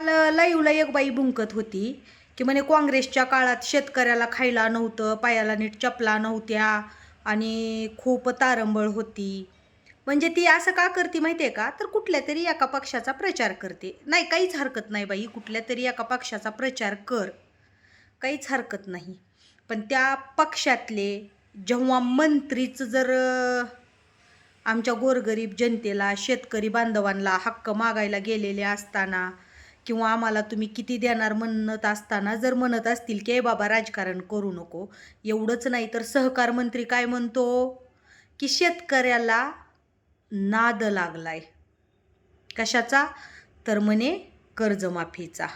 ल- लाईव्हला एक बाई भुंकत होती. की म्हणे काँग्रेसच्या काळात शेतकऱ्याला खायला नव्हतं पायाला नीट चपला नव्हत्या आणि खूप तारंबळ होती. म्हणजे ती असं का करते माहिती आहे का? तर कुठल्या तरी एका पक्षाचा प्रचार करते. नाही काहीच हरकत नाही बाई कुठल्या तरी एका पक्षाचा प्रचार कर. काहीच हरकत नाही. पण त्या पक्षातले जेव्हा मंत्रीच जर आमच्या गोरगरीब जनतेला शेतकरी बांधवांना हक्क मागायला गेलेले असताना किंवा आम्हाला तुम्ही किती देणार म्हणत असताना जर म्हणत असतील की बाबा राजकारण करू नको. एवढंच नाही तर सहकार मंत्री काय म्हणतो? की शेतकऱ्याला नाद लागलाय. कशाचा? तर म्हणे कर्जमाफीचा.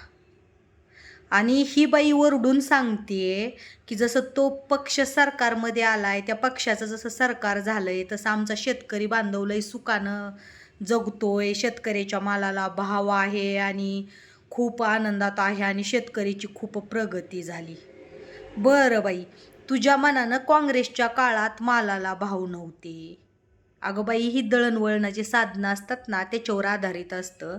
आणि ही बाई वरडून सांगते की जसं तो पक्ष सरकारमध्ये आला आहे त्या पक्षाचं जसं सरकार झालं आहे तसं आमचा शेतकरी बांधवलं आहे सुखानं जगतोय शेतकऱ्याच्या मालाला भाव आहे आणि खूप आनंदात आहे आणि शेतकरीची खूप प्रगती झाली. बरं बाई तुझ्या मनानं काँग्रेसच्या काळात मालाला भाव नव्हते. अगं बाई ही दळणवळणाची साधनं असतात ना त्याच्यावर आधारित असतं.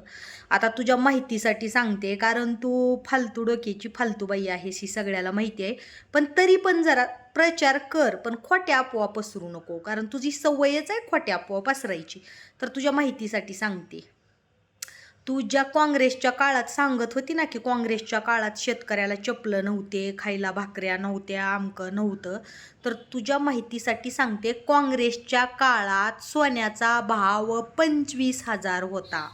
आता तुझ्या माहितीसाठी सांगते कारण तू फालतू डोक्याची फालतू बाई आहेस ही सगळ्याला माहिती आहे. पण तरी पण जरा प्रचार कर पण खोट्या अफवा पसरू नको. कारण तुझी सवयच आहे खोट्या अफवा पसरायची. तर तुझ्या माहितीसाठी सांगते. तू ज्या काँग्रेसच्या काळात सांगत होती ना की काँग्रेसच्या काळात शेतकऱ्याला चपलं नव्हते खायला भाकऱ्या नव्हत्या आमकं नव्हतं तर तुझ्या माहितीसाठी सांगते काँग्रेसच्या काळात सोन्याचा भाव पंचवीस हजार होता.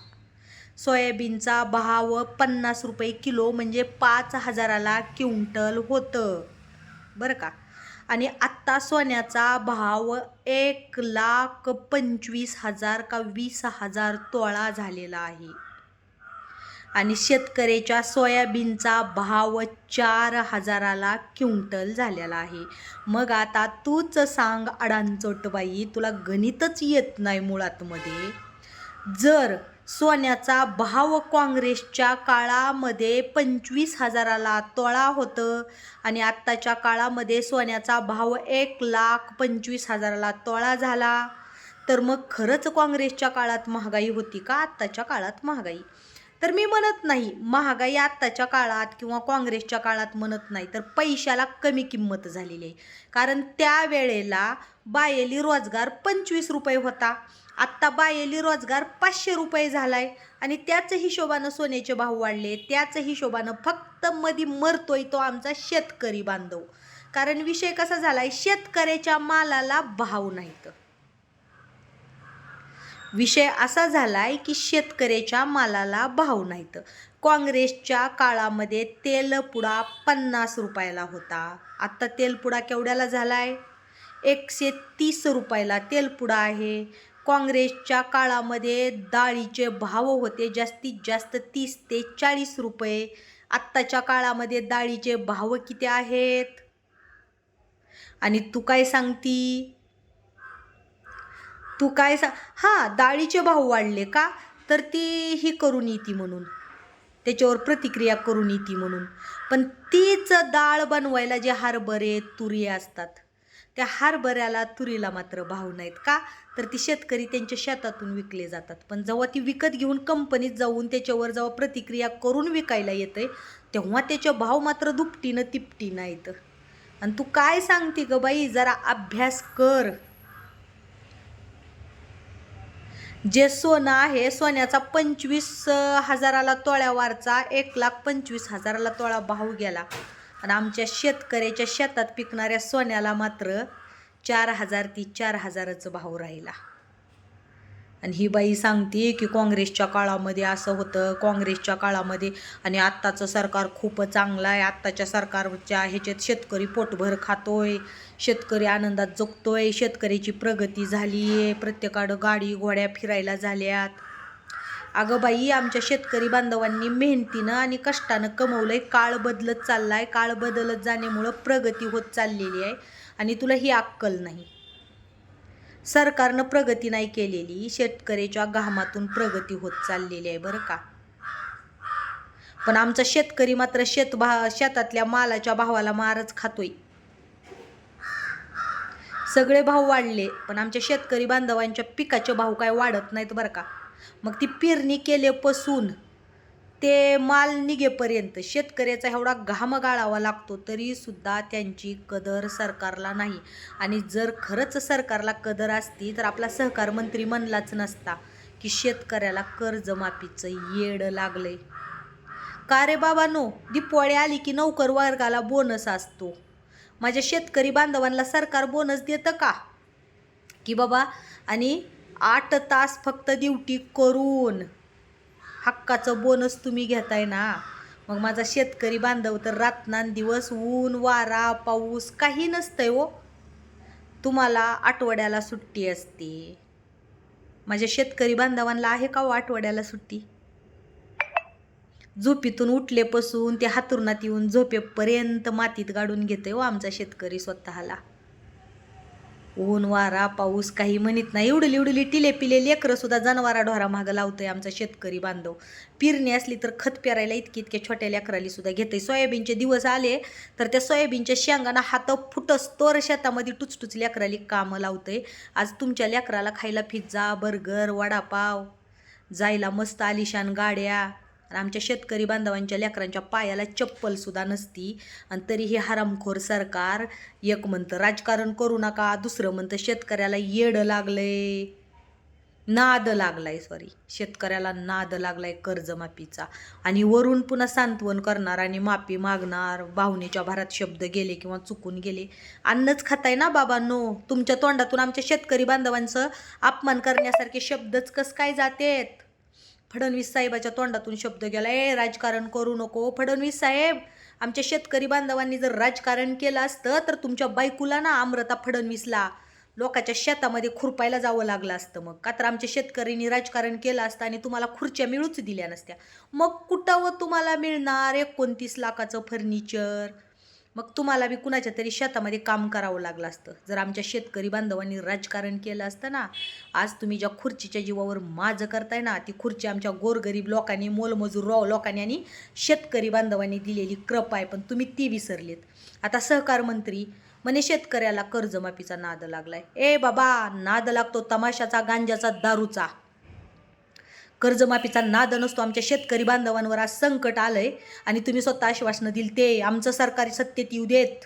सोयाबीनचा भाव पन्नास रुपये किलो म्हणजे पाच हजाराला क्विंटल होतं. बरं का? आणि आत्ता सोन्याचा भाव एक लाख पंचवीस हजार का वीस हजार तोळा झालेला आहे. आणि शेतकऱ्याच्या सोयाबीनचा भाव चार हजाराला क्विंटल झालेला आहे. मग आता तूच सांग अडांचोटबाई तुला गणितच येत नाही मुळातमध्ये जर सोन्याचा भाव काँग्रेसच्या काळामध्ये पंचवीस हजाराला तोळा होतं. आणि आत्ताच्या काळामध्ये सोन्याचा भाव एक लाख पंचवीस हजाराला तोळा झाला. तर मग खरंच काँग्रेसच्या काळात महागाई होती का? आत्ताच्या काळात महागाई. तर मी म्हणत नाही महागाई आत्ताच्या काळात किंवा काँग्रेसच्या काळात म्हणत नाही तर पैशाला कमी किंमत झालेली आहे. कारण त्यावेळेला बायली रोजगार पंचवीस रुपये होता. आत्ता बायली रोजगार पाचशे रुपये झाला आहे आणि त्याच हिशोबानं सोन्याचे भाव वाढले. त्याच हिशोबानं फक्त मधी मरतोय तो आमचा शेतकरी बांधव. कारण विषय कसा झाला आहे शेतकऱ्याच्या मालाला भाव नाहीत. विषय असा झालाय की शेतकऱ्याच्या मालाला भाव नाहीत. काँग्रेसच्या काळामध्ये तेलपुडा पन्नास रुपयाला होता. आत्ता तेलपुडा केवढ्याला झालाय? एकशे तीस रुपयाला तेलपुडा आहे. काँग्रेसच्या काळामध्ये डाळीचे भाव होते जास्तीत जास्त तीस ते चाळीस रुपये. आत्ताच्या काळामध्ये डाळीचे भाव किती आहेत? आणि तू काय सांगती? तू काय सा हां डाळीचे भाव वाढले का? तर ती ही करून येते म्हणून. त्याच्यावर प्रतिक्रिया करून येते म्हणून. पण तीच डाळ बनवायला जे हरभरे तुरी असतात त्या हरभऱ्याला तुरीला मात्र भाव नाहीत का? तर ती शेतकरी त्यांच्या शेतातून विकले जातात. पण जेव्हा ती विकत घेऊन कंपनीत जाऊन त्याच्यावर जेव्हा प्रतिक्रिया करून विकायला येते तेव्हा त्याचे भाव मात्र दुपटीनं तिपटीनं येतं आणि तू काय सांगते ग बाई? जरा अभ्यास कर. जे सोनं आहे सोन्याचा पंचवीस हजाराला तोळ्यावारचा एक लाख पंचवीस हजाराला तोळा भाव गेला. आणि आमच्या शेतकऱ्याच्या शेतात पिकणाऱ्या सोन्याला मात्र चार हजार ती चार हजाराचं भाव राहिला. आणि ही बाई सांगते की काँग्रेसच्या काळामध्ये असं होतं काँग्रेसच्या काळामध्ये आणि आत्ताचं सरकार खूप चांगलं आहे आत्ताच्या सरकारच्या ह्याच्यात शेतकरी पोटभर खातोय शेतकरी आनंदात जगतोय शेतकऱ्याची प्रगती झाली आहे प्रत्येकाकडं गाडी घोड्या फिरायला झाल्यात. अगं बाई आमच्या शेतकरी बांधवांनी मेहनतीनं आणि कष्टानं कमवलंय काळ बदलत चाललाय. काळ बदलत जाण्यामुळं प्रगती होत चाललेली आहे आणि तुला ही अक्कल नाही. सरकारनं प्रगती नाही केलेली शेतकऱ्याच्या घामातून प्रगती होत चाललेली आहे बरं का? पण आमचा शेतकरी मात्र शेत भा शेतातल्या मालाच्या भावाला मारच खातोय. सगळे भाव वाढले पण आमच्या शेतकरी बांधवांच्या पिकाचे भाव काय वाढत नाहीत बरं का? मग ती पेरणी केल्यापासून ते माल निघेपर्यंत शेतकऱ्याचा एवढा घाम गाळावा लागतो तरी सुद्धा त्यांची कदर सरकारला नाही. आणि जर खरंच सरकारला कदर असती तर आपला सहकार मंत्री म्हणलाच नसता की शेतकऱ्याला कर्जमाफीचं येड लागलंय. का रे बाबा नो दिपवाळी आली की नोकर वर्गाला बोनस असतो. माझ्या शेतकरी बांधवांना सरकार बोनस देतं का? की बाबा आणि आठ तास फक्त ड्युटी करून हक्काचं बोनस तुम्ही घेताय ना? मग माझा शेतकरी बांधव तर रात्रंदिवस ऊन वारा पाऊस काही नसतंय हो. तुम्हाला आठवड्याला सुट्टी असते. माझ्या शेतकरी बांधवांना आहे का हो आठवड्याला सुट्टी? झोपीतून उठलेपासून ते हातुरणात येऊन झोपेपर्यंत मातीत गाडून घेते हो आमचा शेतकरी स्वतःला. ऊन वारा पाऊस काही म्हणत नाही. उडली उडली टिले पिले लेकरं सुद्धा जनावरा ढोरा मागं लावतोय आमचा शेतकरी बांधव. पिरणी असली तर खत पेरायला इतकी इतक्या छोट्या लेकराली सुद्धा घेते सोयाबीनचे दिवस आले तर त्या सोयाबीनच्या शेंगांना हात फुटस तोर शेतामध्ये टुचटुच लेकराली कामं लावतंय. आज तुमच्या लेकराला खायला पिझ्झा बर्गर वडापाव जायला मस्त आलिशान गाड्या आणि आमच्या शेतकरी बांधवांच्या लेकरांच्या पायाला चप्पल सुद्धा नसती. आणि तरी हे हरामखोर सरकार एक म्हणतं राजकारण करू नका दुसरं म्हणतं शेतकऱ्याला येडं लागलंय. नाद लागलाय सॉरी शेतकऱ्याला नाद लागलाय कर्जमाफीचा. आणि वरून पुन्हा सांत्वन करणार आणि माफी मागणार. भावनेच्या भरात शब्द गेले किंवा चुकून गेले. अन्नच खाताय ना बाबांनो? तुमच्या तोंडातून आमच्या शेतकरी बांधवांचं अपमान करण्यासारखे शब्दच कस काय जातेत? फडणवीस साहेबाच्या तोंडातून शब्द गेला. ए राजकारण करू नको फडणवीस साहेब. आमच्या शेतकरी बांधवांनी जर राजकारण केलं असतं तर तुमच्या बायकोला ना अमृता फडणवीसला. लोकांच्या शेतामध्ये खुरपायला जावं लागलं असतं मग. का तर आमच्या शेतकऱ्यांनी राजकारण केलं असतं आणि तुम्हाला खुर्च्या मिळूच दिल्या नसत्या. मग कुठं व तुम्हाला मिळणार एकोणतीस लाखाचं फर्निचर? मग तुम्हाला बी कुणाच्या तरी शेतामध्ये काम करावं लागलं असतं. जर आमच्या शेतकरी बांधवांनी राजकारण केलं असतं ना आज तुम्ही ज्या खुर्चीच्या जीवावर माझं करताय ना ती खुर्ची आमच्या गोरगरीब लोकांनी मोलमजूर रॉ लोकांनी आणि शेतकरी बांधवांनी दिलेली कृपा आहे पण तुम्ही ती विसरलीत. आता सहकार मंत्री म्हणे शेतकऱ्याला कर्जमाफीचा नाद लागलाय. ए बाबा नाद लागतो तमाशाचा गांजाचा दारूचा. कर्जमाफीचा नाद नसतो. आमच्या शेतकरी बांधवांवर आज संकट आलंय. आणि तुम्ही स्वतः आश्वासनं दिली ते आमचं सरकारी सत्तेत येऊ देत.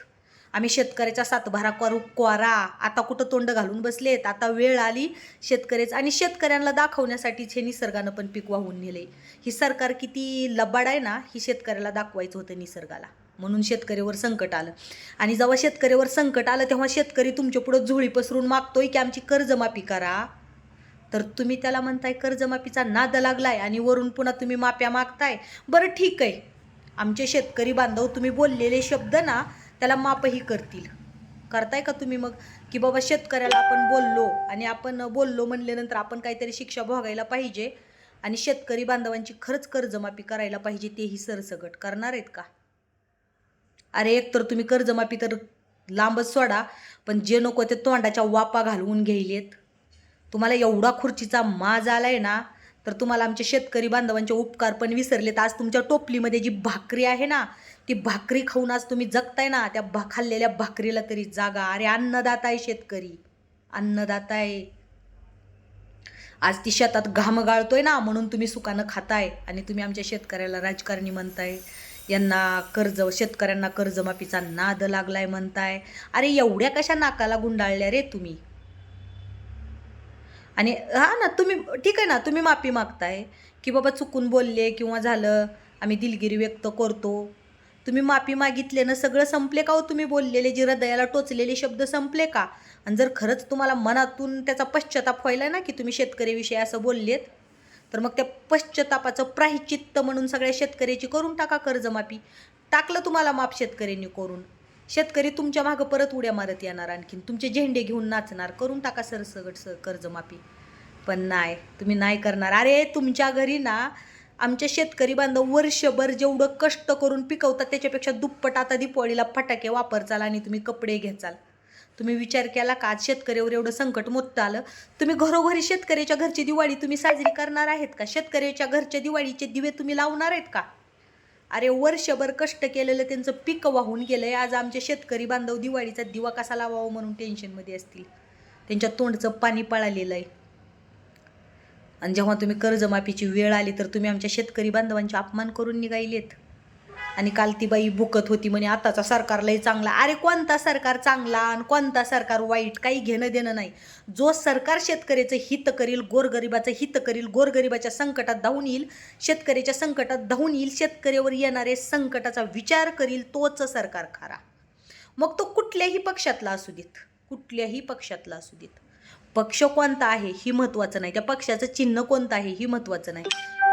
आम्ही शेतकऱ्याचा सातभारा करू क्वारा आता कुठं तोंड घालून बसलेत? आता वेळ आली शेतकऱ्याच आणि शेतकऱ्यांना दाखवण्यासाठीच हे निसर्गानं पण पीक वाहून नेले ही सरकार किती लबाड आहे ना ही शेतकऱ्याला दाखवायचं होतं निसर्गाला. म्हणून शेतकऱ्यावर संकट आलं. आणि जेव्हा शेतकऱ्यावर संकट आलं तेव्हा शेतकरी तुमच्या पुढं झुळी पसरून मागतोय की आमची कर्जमाफी करा. तर तुम्ही त्याला म्हणताय कर्जमाफीचा नाद लागलाय आणि वरून पुन्हा तुम्ही माप्या मागताय. बरं ठीक आहे. आमचे शेतकरी बांधव तुम्ही बोललेले शब्द ना त्याला मापही करतील. करताय का तुम्ही मग? की बाबा शेतकऱ्याला आपण बोललो आणि आपण बोललो म्हणल्यानंतर आपण काहीतरी शिक्षा भोगायला पाहिजे आणि शेतकरी बांधवांची खरंच कर्जमाफी करायला पाहिजे तेही सरसगट करणार आहेत का? अरे एक तर तुम्ही कर्जमाफी तर लांबच सोडा पण जे नको ते तोंडाच्या वापा घालवून घ्यायलेत. तुम्हाला एवढा खुर्चीचा माज आलाय ना तर तुम्हाला आमच्या शेतकरी बांधवांचे उपकार पण विसरलेत. आज तुमच्या टोपलीमध्ये जी भाकरी आहे ना ती भाकरी खाऊन आज तुम्ही जगताय ना त्या भा खाल्लेल्या भाकरीला तरी जागा. अरे अन्नदाता आहे शेतकरी. अन्नदाता आहे. आज ती शेतात घाम गाळतोय ना म्हणून तुम्ही सुकानं खाताय आणि तुम्ही आमच्या शेतकऱ्याला राजकारणी म्हणताय. यांना कर्ज शेतकऱ्यांना कर्जमाफीचा नाद लागलाय म्हणताय. अरे एवढ्या कशा नाकाला गुंडाळल्या रे तुम्ही? आणि हां ना तुम्ही ठीक आहे ना तुम्ही माफी मागताय की बाबा चुकून बोलले किंवा झालं आम्ही दिलगिरी व्यक्त करतो. तुम्ही माफी मागितल्यानं सगळं संपले का हो तुम्ही बोललेले? जे हृदयाला टोचलेले शब्द संपले का? आणि जर खरंच तुम्हाला मनातून त्याचा पश्चाताप व्हायला ना की तुम्ही शेतकऱ्याविषयी असं बोललेत तर मग त्या पश्चातापाचं प्राहिचित्त म्हणून सगळ्या शेतकऱ्याची करून टाका कर्जमाफी. टाकलं तुम्हाला माप शेतकऱ्यांनी करून. शेतकरी तुमच्या मागं परत उड्या मारत येणार आणखीन. तुमचे झेंडे घेऊन नाचणार करून टाका सरसगट स कर्जमाफी. पण नाही तुम्ही नाही करणार. अरे तुमच्या घरी ना आमच्या शेतकरी बांधव वर्षभर जेवढं कष्ट करून पिकवतात त्याच्यापेक्षा दुप्पट आता दिपवळीला फटाके वापरचाल आणि तुम्ही कपडे घ्याचाल तुम्ही विचार केला का आज शेतकऱ्यावर एवढं संकट मोठं आलं? तुम्ही घरोघरी शेतकऱ्याच्या घरची दिवाळी तुम्ही साजरी करणार आहेत का? शेतकऱ्याच्या घरच्या दिवाळीचे दिवे तुम्ही लावणार आहेत का? अरे वर्षभर कष्ट केलेलं त्यांचं पीक वाहून गेलं आहे आज आमचे शेतकरी बांधव दिवाळीचा दिवा कसा लावावा म्हणून टेन्शनमध्ये असतील. त्यांच्या तोंडचं पाणी पळालेलं आहे. आणि जेव्हा तुम्ही कर्जमाफीची वेळ आली तर तुम्ही आमच्या शेतकरी बांधवांचे अपमान करून निघायलेत. आणि काल ती बाई भुकत होती म्हणे आताचा सरकारलाही चांगला. अरे कोणता सरकार चांगला आणि कोणता सरकार वाईट? काही घेणं देणं नाही. जो सरकार शेतकऱ्याचं हित करील गोरगरिबाचं हित करील गोरगरिबाच्या संकटात धावून येईल शेतकऱ्याच्या संकटात धावून येईल शेतकऱ्यावर येणारे संकटाचा विचार करील तोच सरकार खरा. मग तो कुठल्याही पक्षातला असू देत. कुठल्याही पक्षातला असू देत. पक्ष कोणता आहे ही महत्त्वाचं नाही. त्या पक्षाचं चिन्ह कोणतं आहे ही महत्त्वाचं नाही.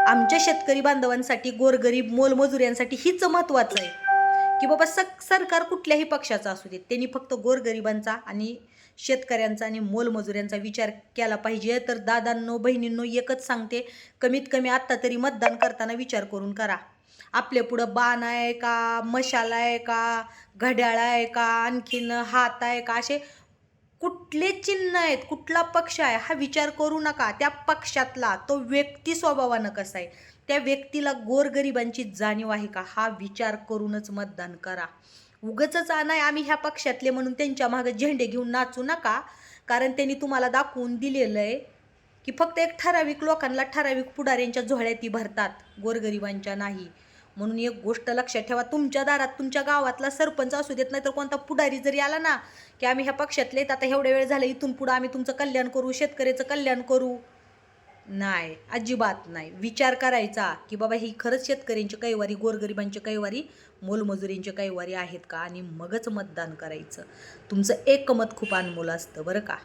आमच्या शेतकरी बांधवांसाठी गोरगरीब मोलमजुऱ्यांसाठी हीच महत्त्वाचं आहे. की बाबा सक सरकार कुठल्याही पक्षाचं असू देत त्यांनी फक्त गोरगरिबांचा आणि शेतकऱ्यांचा आणि मोलमजुऱ्यांचा विचार केला पाहिजे. तर दादांनो बहिणींनो एकच सांगते कमीत कमी आत्ता तरी मतदान करताना विचार करून करा. आपल्या पुढं बाण आहे का मशाला आहे का घड्याळ आहे का आणखीन हात आहे का असे कुठले चिन्ह आहेत कुठला पक्ष आहे हा विचार करू नका. त्या पक्षातला तो व्यक्ती स्वभावानं कसा आहे त्या व्यक्तीला गोरगरिबांची जाणीव आहे का हा विचार करूनच मतदान करा. उगच नाही आम्ही ह्या पक्षातले म्हणून त्यांच्या मागे झेंडे घेऊन नाचू नका कारण त्यांनी तुम्हाला दाखवून दिलेलं आहे की फक्त एक ठराविक लोकांना ठराविक पुढाऱ्यांच्या झोळ्याती भरतात गोरगरिबांच्या नाही. म्हणून एक गोष्ट लक्षात ठेवा तुमच्या दारात तुमच्या गावातला सरपंच असू देत नाही तर कोणता पुढारी जरी आला ना की आम्ही ह्या पक्षातले आता एवढ्या वेळ झालं इथून पुढं आम्ही तुमचं कल्याण करू शेतकऱ्याचं कल्याण करू. नाही अजिबात नाही. विचार करायचा की बाबा ही खरंच शेतकऱ्यांची कैवारी गोरगरिबांची कैवारी मोलमजुरींची कैवारी आहेत का? आणि मगच मतदान करायचं. तुमचं एक मत खूप अनमोल असतं बरं का?